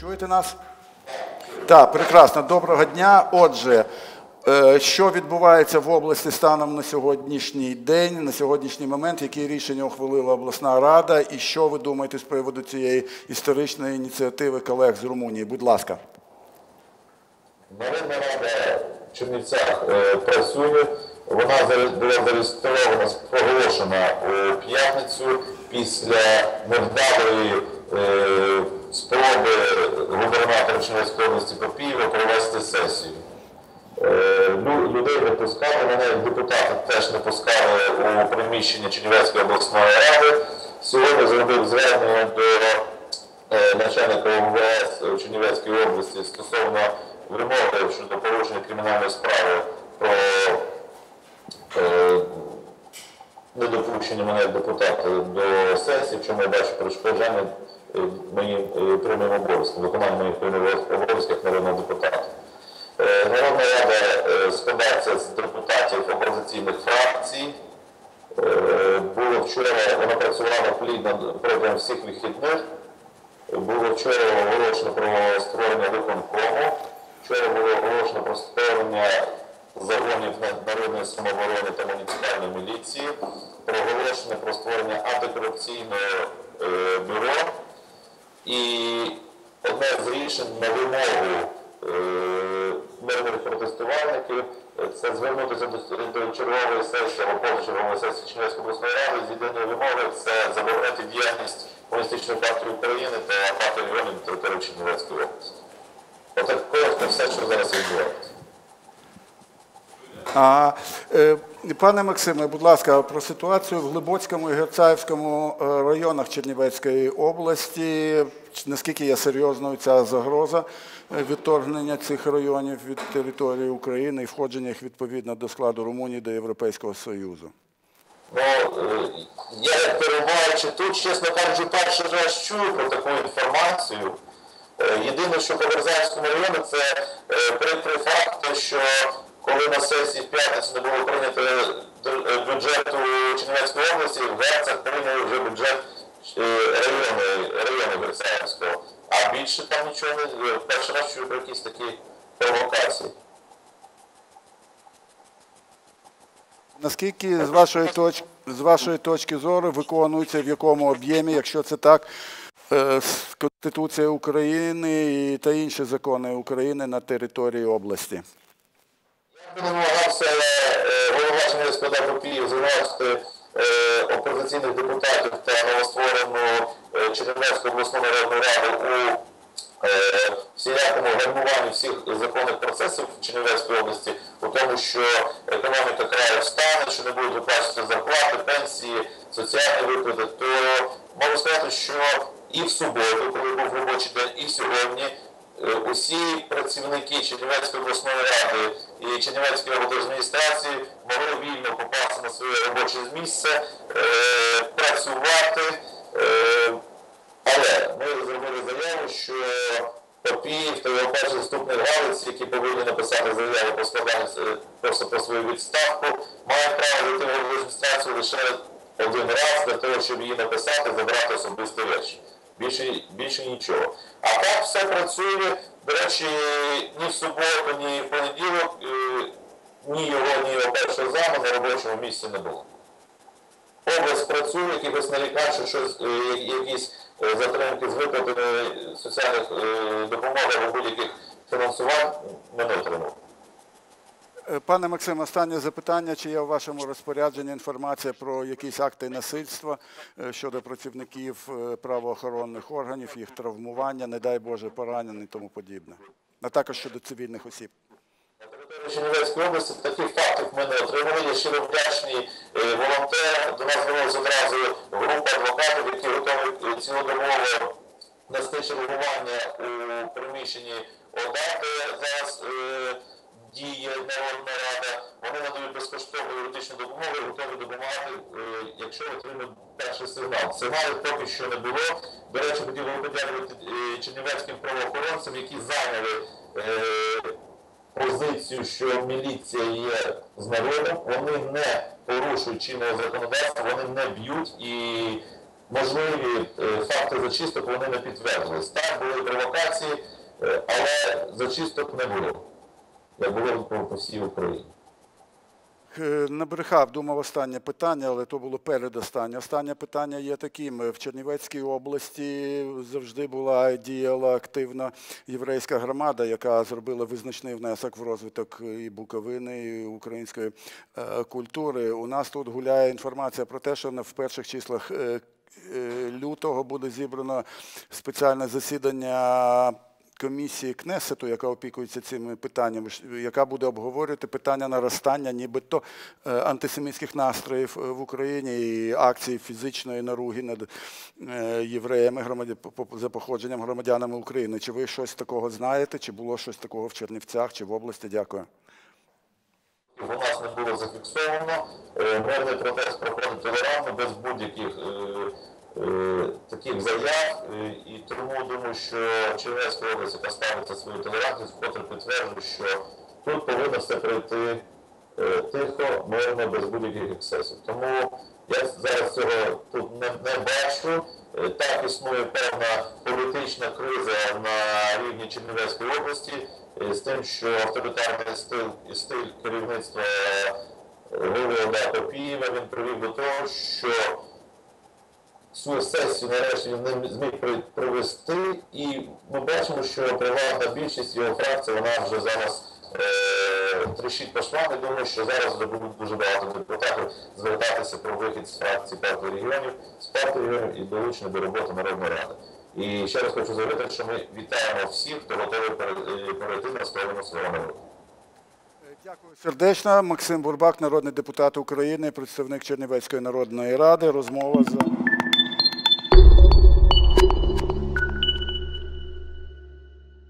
Чуєте нас? Так, прекрасно. Доброго дня. Отже, е, що відбувається в області станом на сьогоднішній день, на сьогоднішній момент, які рішення ухвалила обласна рада, і що ви думаєте з приводу цієї історичної ініціативи колег з Румунії? Будь ласка. Народна рада в Чернівцях е, працює. Вона була зареєстрована, проголошена у п'ятницю після невдалої спроби губернатора Чернівецької області Попієва провести сесію. Е, Людей не пускали, мене як депутата теж не пускали у приміщення Чернівецької обласної ради. Сьогодні зробив звернення до е, начальника МВС у Чернівецькій області стосовно вимоги щодо порушення кримінальної справи про е, недопущення мене як депутата до сесії, чому я бачу перешкоджання е, моїм е, прямим обов'язкам, виконання моїх прямих обов'язків народного депутата. Е, Народна рада складається з депутатів опозиційних фракцій. Було вчора, вона працювала плідно протягом всіх вихідних. Було вчора оголошено про створення виконкому. Вчора було оголошено про створення загонів на- народної самооборони та муніципальної міліції, проголошено про створення антикорупційного е, бюро. І одне з рішень на вимогу е, мирних протестувальників це звернутися до, до чергової сесії або позачергової сесії Чернівської обласної ради з єдиної вимоги це заборонити діяльність Комуністичної партії України та партії регіонів на території Чернівецької області. Отак коротко все, що зараз відбувається. А, е, пане Максиме, будь ласка, про ситуацію в Глибоцькому і Герцаївському е, районах Чернівецької області. Наскільки є серйозною ця загроза е, відторгнення цих районів від території України і входження їх відповідно до складу Румунії до Європейського Союзу? Ну, е, я перебуваючи тут, чесно кажучи, перший раз чую про таку інформацію. Єдине, що по Березанському району, це прикрий факт, що коли на сесії в п'ятницю не було прийнято д- е, бюджету Чернівецької області, в Герцах прийняли вже бюджет е, району, району Герцаївського. А більше там нічого не е, перший раз чую про якісь такі провокації. Наскільки з вашої точки, з вашої точки зору виконується в якому об'ємі, якщо це так, е, Конституція України та інші закони України на території області? Намагався е, голова Чернівського Попів звинувачити е, опозиційних депутатів та новостворену е, Чернівецьку обласну народну раду у всілякому гальмуванні всіх законних процесів в Чернівецькій області, у тому, що економіка краю встане, що не будуть виплачувати зарплати, пенсії, соціальні виплати, то можу сказати, що і в суботу, коли був робочий день, і сьогодні усі працівники Чернівецької обласної ради і Чернівецької облдержадміністрації могли вільно попасти на своє робоче місце, е, працювати. Е, але ми зробили заяву, що Попіїв та його перший заступник Галиць, які повинні написати заяву про складання е, про свою відставку, мають право зайти в адміністрацію лише один раз для того, щоб її написати, забрати особисті речі. Більше, більше нічого. А так все працює. До речі, ні в суботу, ні в понеділок, е, ні його, ні його першого заму на робочому місці не було. Область працює, якихось нарікань, що е, якісь е, затримки з виплатами соціальних допомог або будь-яких фінансувань не отримали. Е, Пане Максим, останнє запитання. Чи є у вашому розпорядженні інформація про якісь акти насильства е, щодо працівників е, правоохоронних органів, їх травмування, не дай Боже, поранень і тому подібне, а також щодо цивільних осіб? Чернівецької області таких фактів ми не отримали. Я щиро вдячний волонтерам. До нас звернулася одразу група адвокатів, які готові цілодобово нести чергування у приміщенні ОДА, де зараз діє Народна Рада. Вони надають безкоштовну юридичну допомогу і готові допомагати, е, якщо отримають перший сигнал. Сигналів поки що не було. До речі, хотів би подякувати е, чернівецьким правоохоронцям, які зайняли. е, позицію, що міліція є з народом, вони не порушують чинного законодавства, вони не б'ють і можливі факти зачисток вони не підтвердились. Так, були провокації, але зачисток не було. Як було по, всій Україні. Е, Набрехав, думав останнє питання, але то було передостаннє. Останнє питання є таким. В Чернівецькій області завжди була діяла активна єврейська громада, яка зробила визначний внесок в розвиток і Буковини, і української е, культури. У нас тут гуляє інформація про те, що в перших числах е, лютого буде зібрано спеціальне засідання комісії Кнесету, яка опікується цими питаннями, яка буде обговорювати питання наростання нібито е, антисемітських настроїв е, в Україні і акції фізичної наруги над е, євреями за походженням громадянами України. Чи ви щось такого знаєте? Чи було щось такого в Чернівцях чи в області? Дякую. У нас не було зафіксовано. Мирний протест проходить толерантно, без будь-яких таких заяв. Е, І тому думаю, що Чернівецька область, яка ставиться свою толерантність, вкотре підтверджує, що тут повинно все пройти е, тихо, мирно, без будь-яких ексцесів. Тому я зараз цього тут не, не бачу. Е, Так існує певна політична криза на рівні Чернівецької області е, з тим, що авторитарний стиль стиль керівництва Голода Попієва він привів до того, що цю сесію нарешті він зміг провести, і ми бачимо, що приватна більшість його фракції вона вже зараз е, трещить по. І думаю, що зараз будуть дуже багато депутатів звертатися про вихід з фракції партії регіонів, з партії регіонів і долучення до роботи Народної ради. І ще раз хочу заявити, що ми вітаємо всіх, хто готовий е, перейти на сторону свого народу. Дякую сердечно. Максим Бурбак, народний депутат України, представник Чернівецької народної ради. Розмова за.